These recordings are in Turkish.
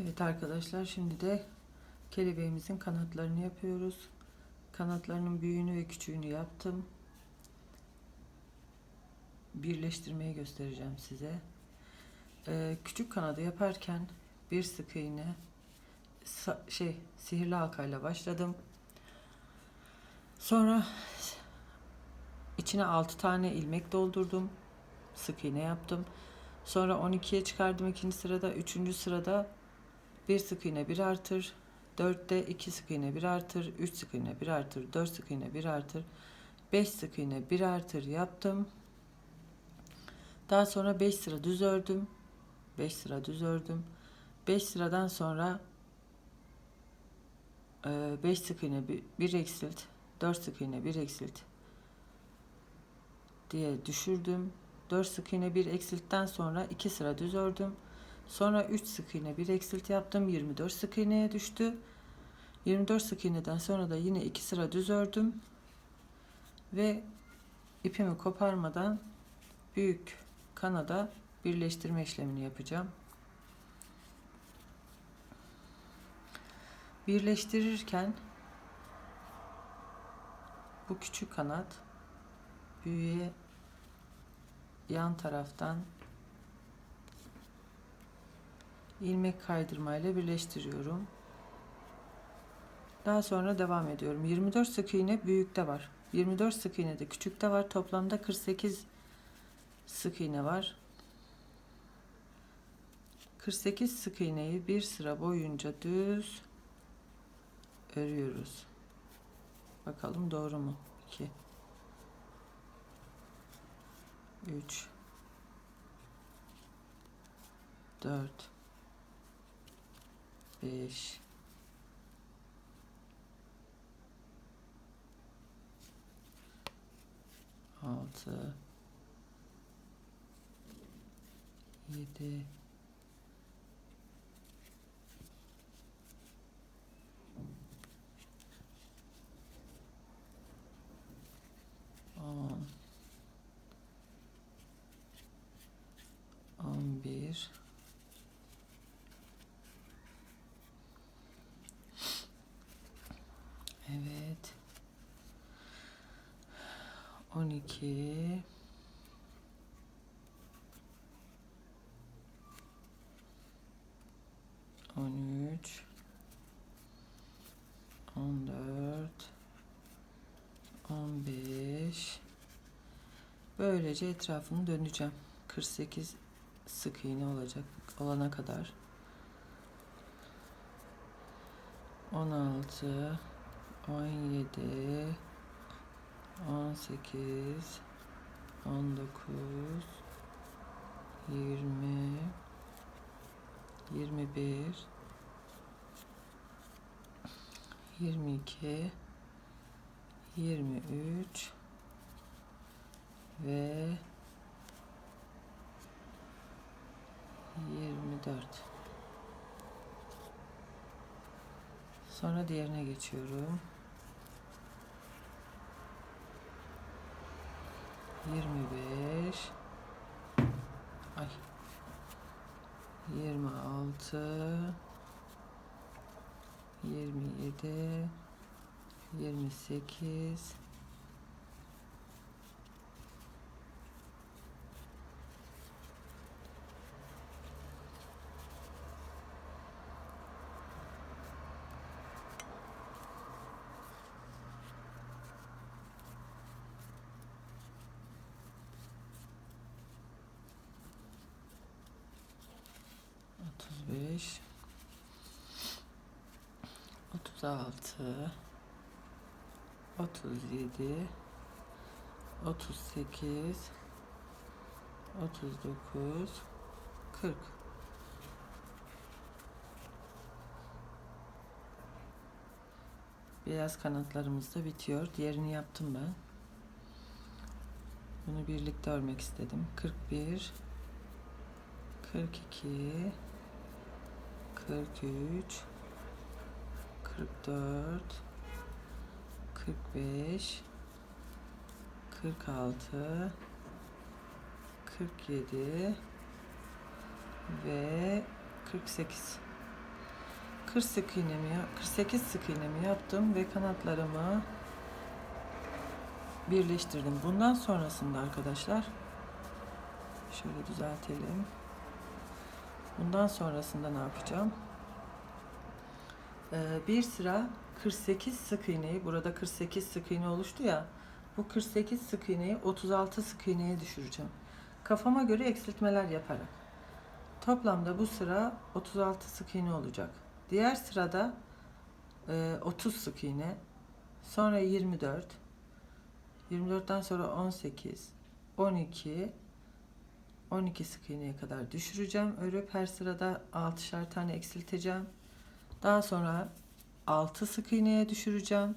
Evet arkadaşlar şimdi de kelebeğimizin kanatlarını yapıyoruz. Kanatlarının büyüğünü ve küçüğünü yaptım. Birleştirmeyi göstereceğim size. Ee, küçük kanadı yaparken bir sık iğne şey sihirli halkayla başladım. Sonra içine 6 tane ilmek doldurdum. Sık iğne yaptım. Sonra 12'ye çıkardım ikinci sırada. Üçüncü sırada bir sık iğne bir artır. Dörtte iki sık iğne bir artır. Üç sık iğne bir artır. Dört sık iğne bir artır. Beş sık iğne bir artır yaptım. Daha sonra beş sıra düz ördüm. Beş sıra düz ördüm. Beş sıradan sonra e, beş sık iğne bir, bir eksilt. Dört sık iğne bir eksilt diye düşürdüm. 4 sık iğne bir eksiltten sonra 2 sıra düz ördüm. Sonra 3 sık iğne bir eksilt yaptım. 24 sık iğneye düştü. 24 sık iğneden sonra da yine 2 sıra düz ördüm. Ve ipimi koparmadan büyük kanada birleştirme işlemini yapacağım. Birleştirirken bu küçük kanat büyüğe yan taraftan ilmek kaydırmayla birleştiriyorum. Daha sonra devam ediyorum. 24 sık iğne büyükte var. 24 sık iğne de küçükte var. Toplamda 48 sık iğne var. 48 sık iğneyi bir sıra boyunca düz örüyoruz. Bakalım doğru mu? 2 3 4 5 6 7 10 11 Evet 12 13 14 15 Böylece etrafını döneceğim. 48 sık iğne olacak olana kadar. 16 17 18 19 20 21 22 23 ve 24 Sonra diğerine geçiyorum. 25 Ay. 26 27 28 35 36 37 38 39 40 Beyaz kanatlarımız da bitiyor. Diğerini yaptım ben. Bunu birlikte örmek istedim. 41 42 43 44 45 46 47 ve 48 40 sık iğnemi, ya- 48 sık iğnemi yaptım ve kanatlarımı birleştirdim. Bundan sonrasında arkadaşlar şöyle düzeltelim. Bundan sonrasında ne yapacağım? Ee, bir sıra 48 sık iğneyi burada 48 sık iğne oluştu ya bu 48 sık iğneyi 36 sık iğneye düşüreceğim. Kafama göre eksiltmeler yaparak. Toplamda bu sıra 36 sık iğne olacak. Diğer sırada e, 30 sık iğne, sonra 24, 24'ten sonra 18, 12, 12 sık iğneye kadar düşüreceğim. Örüp her sırada 6'şer tane eksilteceğim. Daha sonra 6 sık iğneye düşüreceğim.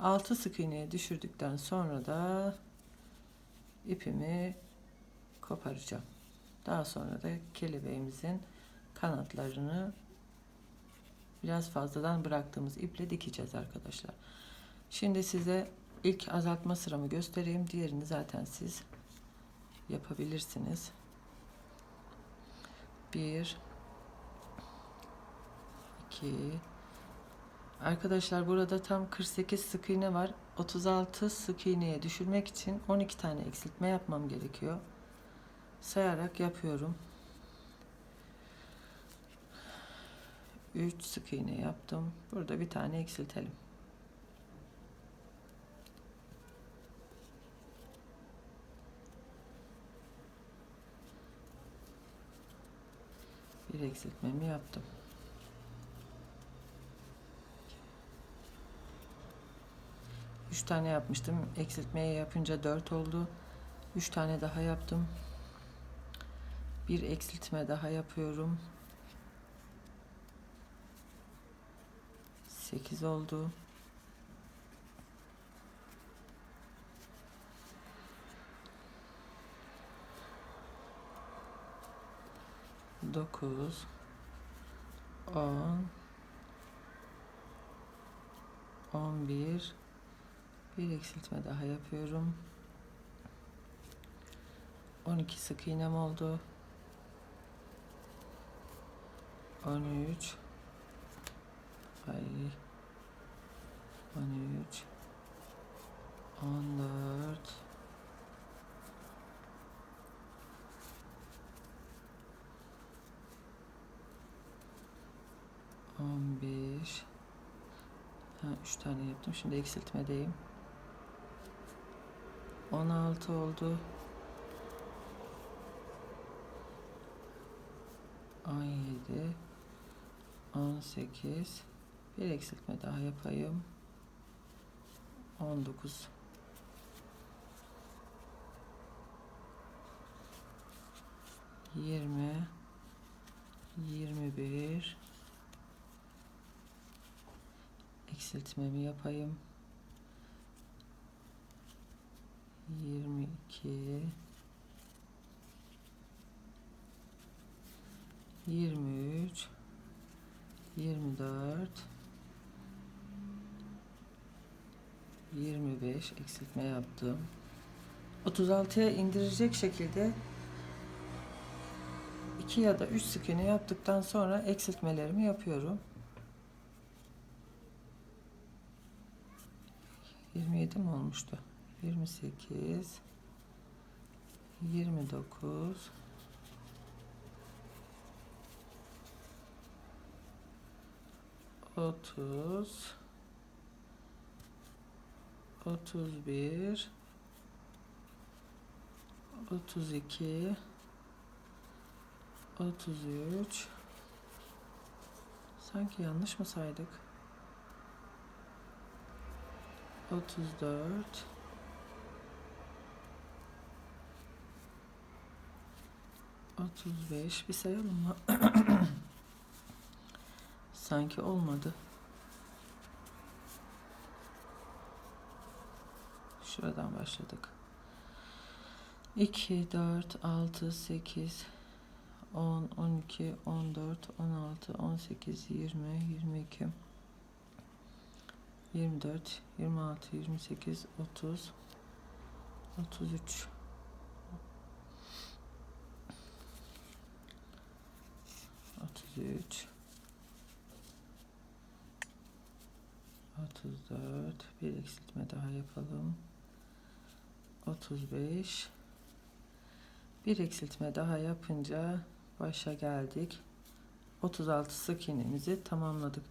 6 sık iğneye düşürdükten sonra da ipimi koparacağım. Daha sonra da kelebeğimizin kanatlarını biraz fazladan bıraktığımız iple dikeceğiz arkadaşlar. Şimdi size ilk azaltma sıramı göstereyim. Diğerini zaten siz yapabilirsiniz. 1 2 Arkadaşlar burada tam 48 sık iğne var. 36 sık iğneye düşürmek için 12 tane eksiltme yapmam gerekiyor. Sayarak yapıyorum. 3 sık iğne yaptım. Burada bir tane eksiltelim. Bir eksiltmemi yaptım. Üç tane yapmıştım. Eksiltmeye yapınca dört oldu. Üç tane daha yaptım. Bir eksiltme daha yapıyorum. Sekiz oldu. Dokuz. On. On bir. Bir eksiltme daha yapıyorum. 12 sık iğnem oldu. 13 Ay 13 14 15 Ha, 3 tane yaptım. Şimdi eksiltmedeyim. 16 oldu. 17 18 bir eksiltme daha yapayım. 19 20 21 eksiltmemi yapayım. 22 23 24 25 eksiltme yaptım. 36'ya indirecek şekilde 2 ya da 3 sık yaptıktan sonra eksiltmelerimi yapıyorum. 27 mi olmuştu? 28 29 30 31 32 33 Sanki yanlış mı saydık? 34 35 bir sayalım mı? Sanki olmadı. Şuradan başladık. 2, 4, 6, 8, 10, 12, 14, 16, 18, 20, 22, 24, 26, 28, 30, 33, 33 34 bir eksiltme daha yapalım. 35 bir eksiltme daha yapınca başa geldik. 36 sık iğnemizi tamamladık.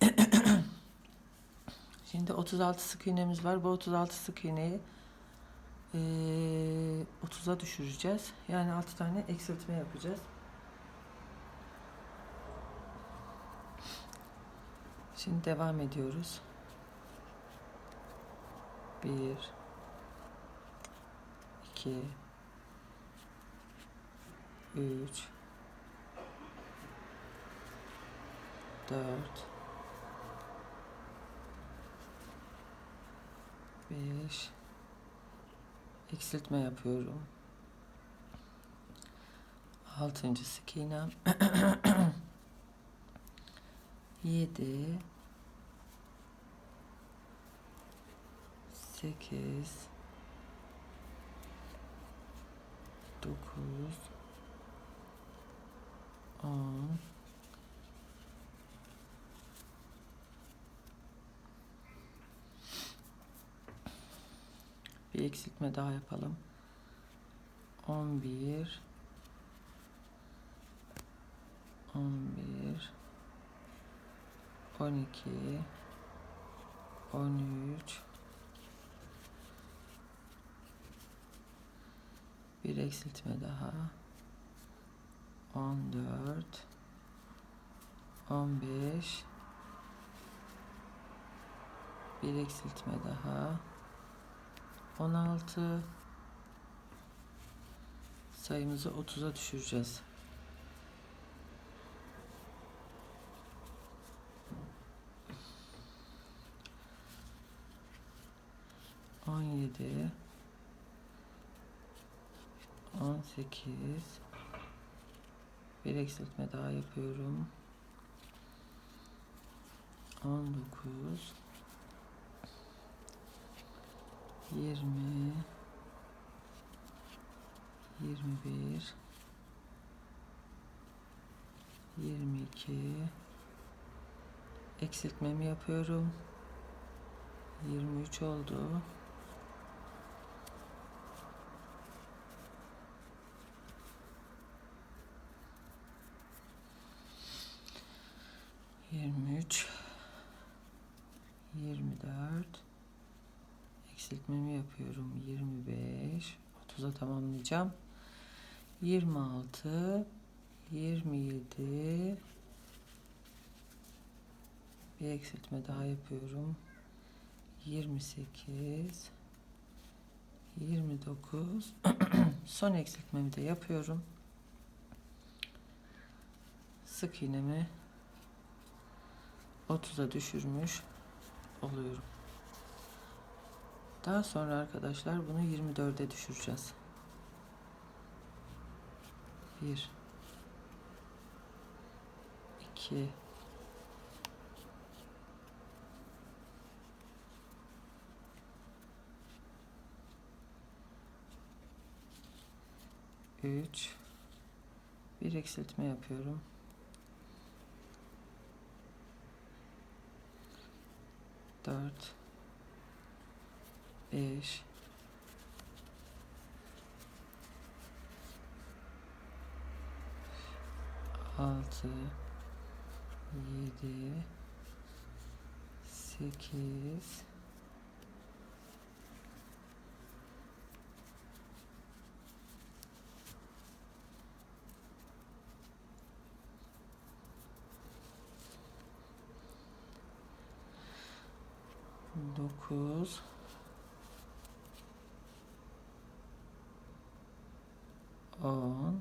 Şimdi 36 sık iğnemiz var. Bu 36 sık iğneyi 30'a düşüreceğiz. Yani 6 tane eksiltme yapacağız. Şimdi devam ediyoruz. Bir, iki, üç, dört, beş, eksiltme yapıyorum. Altıncısı kinem. 7 8 9 10 bir eksiltme daha yapalım. 11 11 on bir, on iki, on üç, bir eksiltme daha. On dört, on beş, bir eksiltme daha. On altı, sayımızı 30'a düşüreceğiz. On yedi, on sekiz, bir eksiltme daha yapıyorum. On dokuz, yirmi, yirmi bir, yirmi iki, eksiltmemi yapıyorum. Yirmi üç oldu. 24 eksiltmemi yapıyorum. 25 30'a tamamlayacağım. 26 27 bir eksiltme daha yapıyorum. 28 29 son eksiltmemi de yapıyorum. Sık iğnemi 30'a düşürmüş oluyorum. Daha sonra arkadaşlar bunu 24'e düşüreceğiz. 1 2 3 bir eksiltme yapıyorum. Dört, beş, altı, yedi, sekiz, 9 10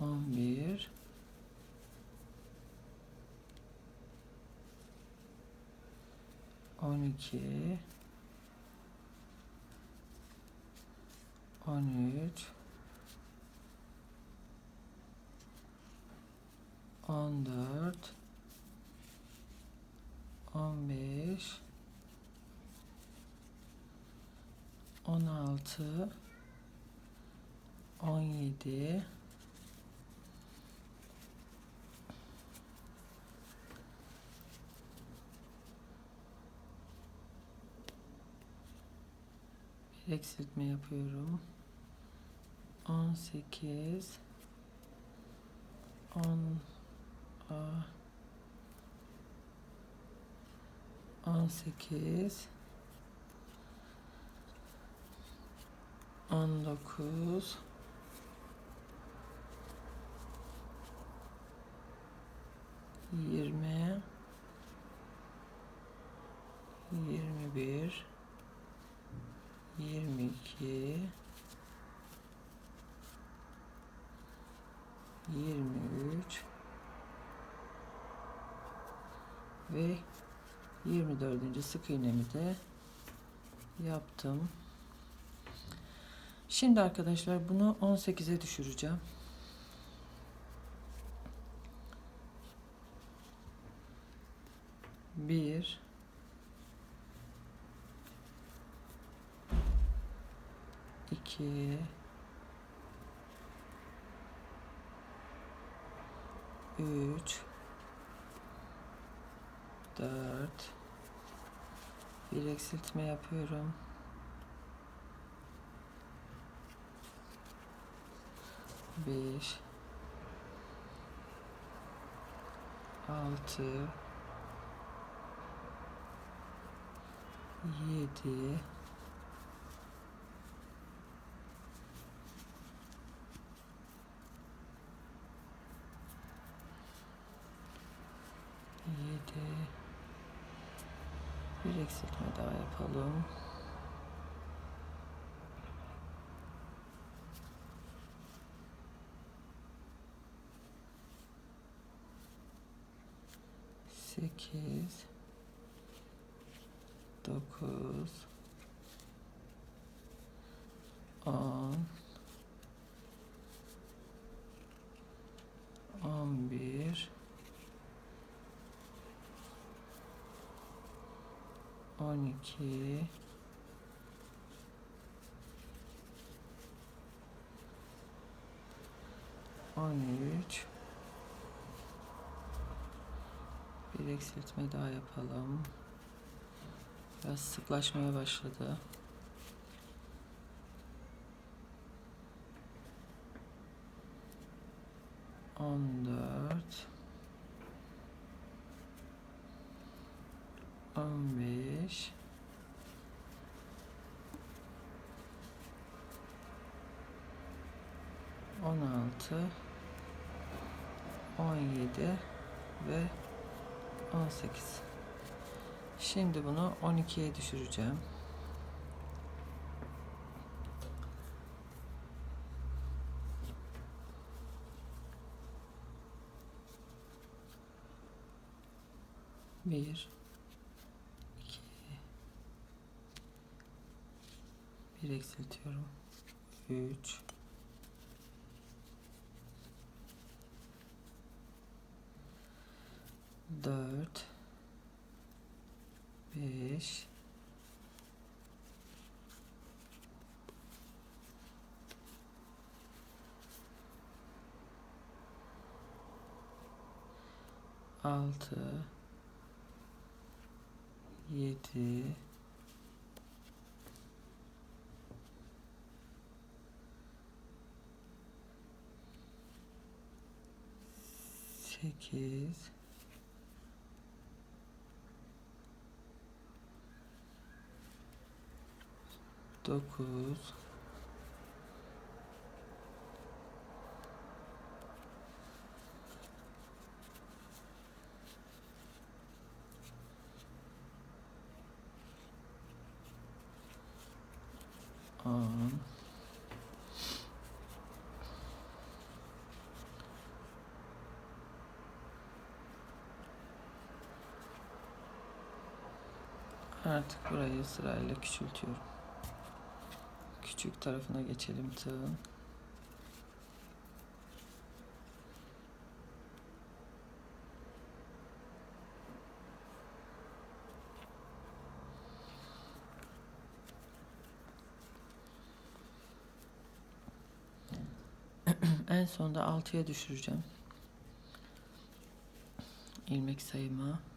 11 12 16 17 bir eksiltme yapıyorum. 18 10 a 18 19 20 21 22 23 ve 24. sık iğnemi de yaptım. Şimdi arkadaşlar bunu 18'e düşüreceğim. Bir iki üç dört bir eksiltme yapıyorum. Beş altı. Yedi. Yedi. Bir eksiltme daha yapalım. 2 13 bir eksiltme daha yapalım. Biraz sıklaşmaya başladı. 16 17 ve 18 şimdi bunu 12'ye düşüreceğim. Bir iki bir eksiltiyorum. Üç dört, beş, altı, yedi, sekiz, dokuz, on, Artık burayı sırayla küçültüyorum. Küçük tarafına geçelim tığın. en sonda 6'ya düşüreceğim. ilmek sayımı.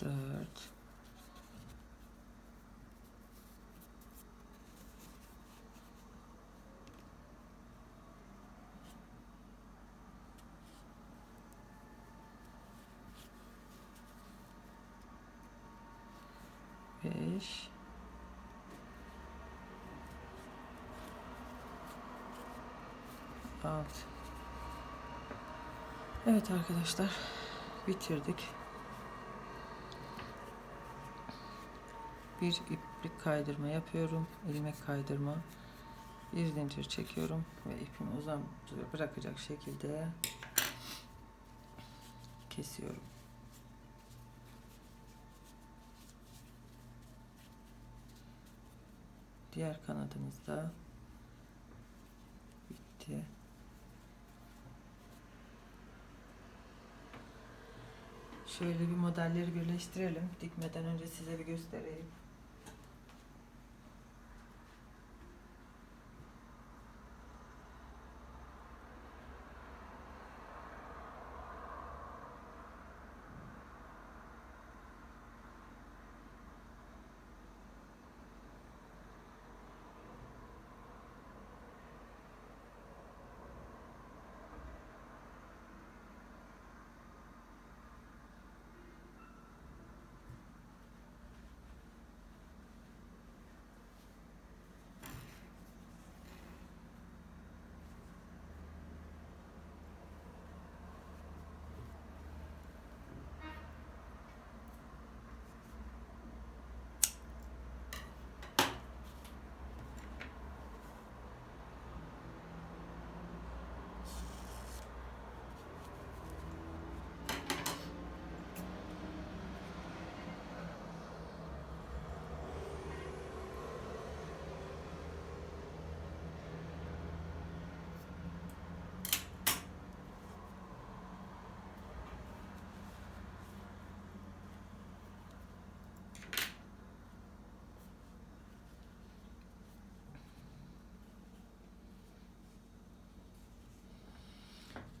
Dört. Beş. Altı. Evet arkadaşlar bitirdik. Bir iplik kaydırma yapıyorum. ilmek kaydırma. Bir zincir çekiyorum ve ipimi uzun bırakacak şekilde kesiyorum. Diğer kanadımız da bitti. Şöyle bir modelleri birleştirelim. Dikmeden önce size bir göstereyim.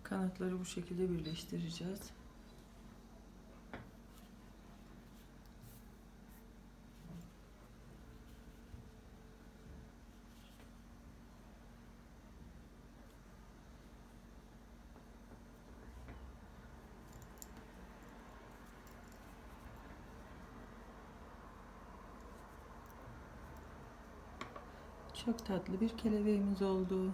Kanatları bu şekilde birleştireceğiz. Çok tatlı bir kelebeğimiz oldu.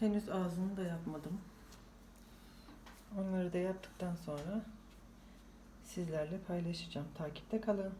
Henüz ağzını da yapmadım. Onları da yaptıktan sonra sizlerle paylaşacağım. Takipte kalın.